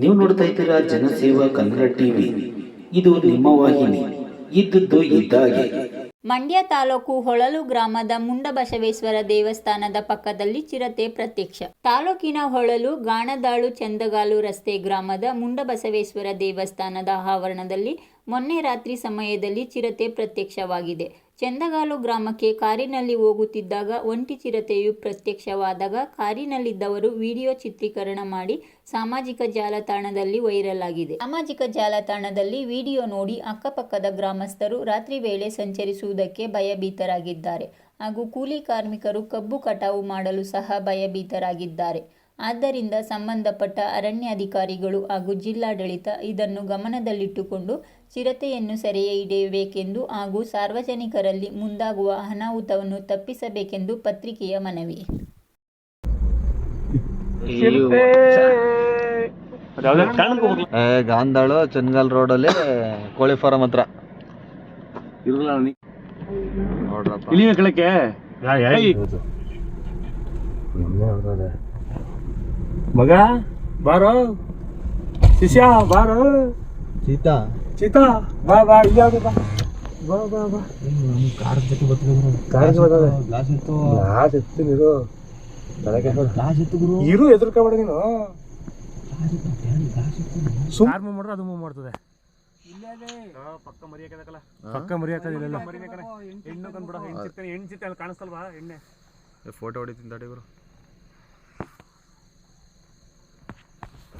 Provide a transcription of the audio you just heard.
ನೀವು ನೋಡ್ತಾ ಇದ್ದೀರಾ ಜನಸೇವಾ ಕನ್ನಡ ಟಿವಿ. ಇದು ನಿಮ್ಮ ವಾಹಿನಿ. ಇದ್ದದ್ದು ಇದ್ದಾಗೆ. ಮಂಡ್ಯ ತಾಲೂಕು ಹೊಳಲು ಗ್ರಾಮದ ಮುಂಡಬಸವೇಶ್ವರ ದೇವಸ್ಥಾನದ ಪಕ್ಕದಲ್ಲಿ ಚಿರತೆ ಪ್ರತ್ಯಕ್ಷ. ತಾಲೂಕಿನ ಹೊಳಲು, ಗಾಣದಾಳು, ಚಂದಗಾಲು ರಸ್ತೆ ಗ್ರಾಮದ ಮುಂಡಬಸವೇಶ್ವರ ದೇವಸ್ಥಾನದ ಆವರಣದಲ್ಲಿ ಮೊನ್ನೆ ರಾತ್ರಿ ಸಮಯದಲ್ಲಿ ಚಿರತೆ ಪ್ರತ್ಯಕ್ಷವಾಗಿದೆ. ಚಂದಗಾಲು ಗ್ರಾಮಕ್ಕೆ ಕಾರಿನಲ್ಲಿ ಹೋಗುತ್ತಿದ್ದಾಗ ಒಂಟಿ ಚಿರತೆಯು ಪ್ರತ್ಯಕ್ಷವಾದಾಗ ಕಾರಿನಲ್ಲಿದ್ದವರು ವಿಡಿಯೋ ಚಿತ್ರೀಕರಣ ಮಾಡಿ ಸಾಮಾಜಿಕ ಜಾಲತಾಣದಲ್ಲಿ ವೈರಲ್ ಆಗಿದೆ ಸಾಮಾಜಿಕ ಜಾಲತಾಣದಲ್ಲಿ ವಿಡಿಯೋ ನೋಡಿ ಅಕ್ಕಪಕ್ಕದ ಗ್ರಾಮಸ್ಥರು ರಾತ್ರಿ ವೇಳೆ ಸಂಚರಿಸುವುದಕ್ಕೆ ಭಯಭೀತರಾಗಿದ್ದಾರೆ ಹಾಗೂ ಕೂಲಿ ಕಾರ್ಮಿಕರು ಕಬ್ಬು ಕಟಾವು ಮಾಡಲು ಸಹ ಭಯಭೀತರಾಗಿದ್ದಾರೆ. ಆದ್ದರಿಂದ ಸಂಬಂಧಪಟ್ಟ ಅರಣ್ಯಾಧಿಕಾರಿಗಳು ಹಾಗೂ ಜಿಲ್ಲಾಡಳಿತ ಇದನ್ನು ಗಮನದಲ್ಲಿಟ್ಟುಕೊಂಡು ಚಿರತೆಯನ್ನು ಸೆರೆಯ ಹಿಡಿಯಬೇಕೆಂದು ಹಾಗೂ ಸಾರ್ವಜನಿಕರಲ್ಲಿ ಮುಂದಾಗುವ ಅನಾಹುತವನ್ನು ತಪ್ಪಿಸಬೇಕೆಂದು ಪತ್ರಿಕೆಯ ಮನವಿ. ಏ ಗಾಂಧಾಳು ರೋಡ್ ಅಲ್ಲಿ ಕೋಳಿ ಫಾರಂ ಹತ್ರ. ನೋಡ್ರಪ್ಪ. ಮಗ? ಬಾರೋ? ಶಿಷ್ಯ ಬಾರೋ? ಚೀತಾ? ಚೀತಾ ಬಾ ಬಾ ಇಲ್ಲಿ ಬಾ. ಬಾ ಬಾ ಬಾ. ಕಾರ್ ಜೊತೆ ಬರ್ತದೆ ಗ್ಲಾಸ್ ಇತ್ತು ಗ್ಲಾಸ್ ಎತ್ತೀನಿ ಇರು. ಗ್ಲಾಸ್ ಇತ್ತು ಗುರು. ಇರು ಎದುರ್ಕೋಬೇಡ ನೀನು. ಸುಮಾರು ಮೂವ್ ಮಾಡಿದ್ರೆ ಅದು ಮೂವ್ ಮಾಡ್ತದೆ ಪಕ್ಕ ಮರಿ ಹಾಕದಕ್ಕಲ್ಲ ಪಕ್ಕ ಮರಿ ಹಾಕೋದಿಲ್ಲ ಹೆಣ್ಣು ಕಂದ್ಬಿಡ ಹೆಣ್ಣು ಚಿತ್ತೆ ಹೆಣ್ಣು ಚಿತ್ತೆ ಅಲ್ಲಿ ಕಾಣಿಸ್ತಲ್ವಾ? ಎಣ್ಣೆ. ಫೋಟೋ ಹೊಡಿತೀನಿ ತಡಿ ಗುರು.